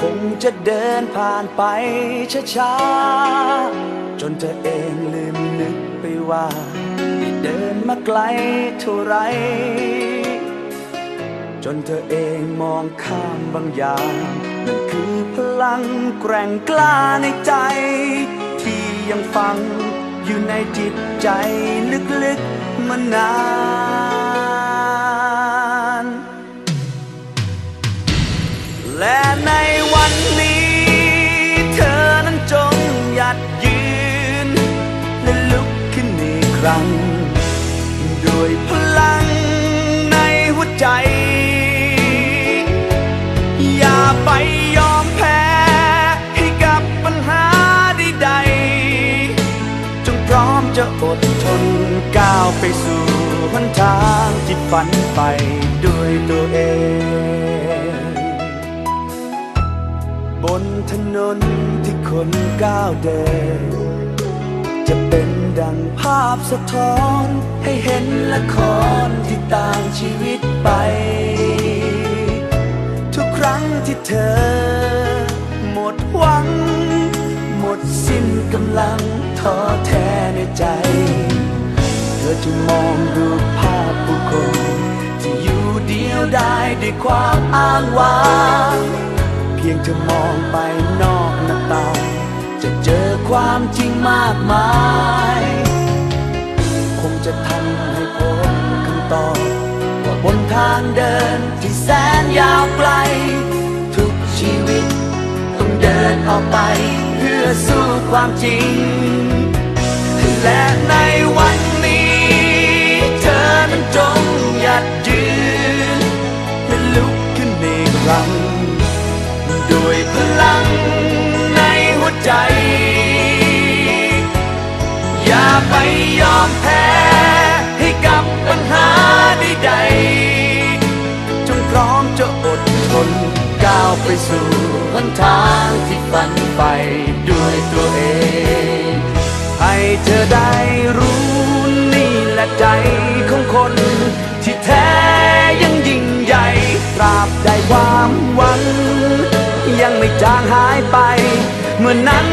คงจะเดินผ่านไปช้าๆ จนเธอเองลืมนึกไปว่าได้เดินมาไกลเท่าไร จนเธอเองมองข้ามบางอย่างนั่นคือพลังแกร่งกล้าในใจ ที่ยังฝังอยู่ในจิตใจลึกๆมานาน รั้ง ด้วยพลังในหัวใจ อย่าไปยอมแพ้ให้กับปัญหาใดๆจงพร้อมจะอดทนก้าวไปสู่หนทางที่ฝันไปด้วยตัวเอง บนถนนที่คนก้าวเดินจะเป็น ดังภาพสะท้อน ให้เห็นละครที่ต่างชีวิตไป ทุกครั้งที่เธอ หมดหวัง หมดสิ้นกำลังท้อแท้ในใจ เธอจะมองดูภาพบุคคลที่อยู่เดียวได้ด้วยความอ้างว้างเพียงเธอมองไปนอกหน้าต่างจะเจอความจริงมากมายาบนทางเดินที่แสนยาวไกล ทุกชีวิตต้องเดินออกไป เพื่อสู้ความจริง และในวันนี้เธอนั้นจงหยัดยืนและลุกขึ้นอีกครั้งด้วยพลังในหัวใจ อย่าไปยอมแพ้ ไปสู่หนทางที่ฝันไปด้วยตัวเอง ให้เธอได้รู้นี่แหละใจของคน ที่แท้ยังยิ่งใหญ่ตราบใดความหวัง ยังไม่จางหายไป เมื่อนั้น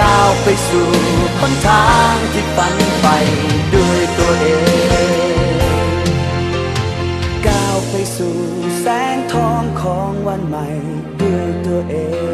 ก้าวไปสู่บนทางที่ฝันไปด้วยตัวเอง ก้าวไปสู่แสงทองของวันใหม่ด้วยตัวเอง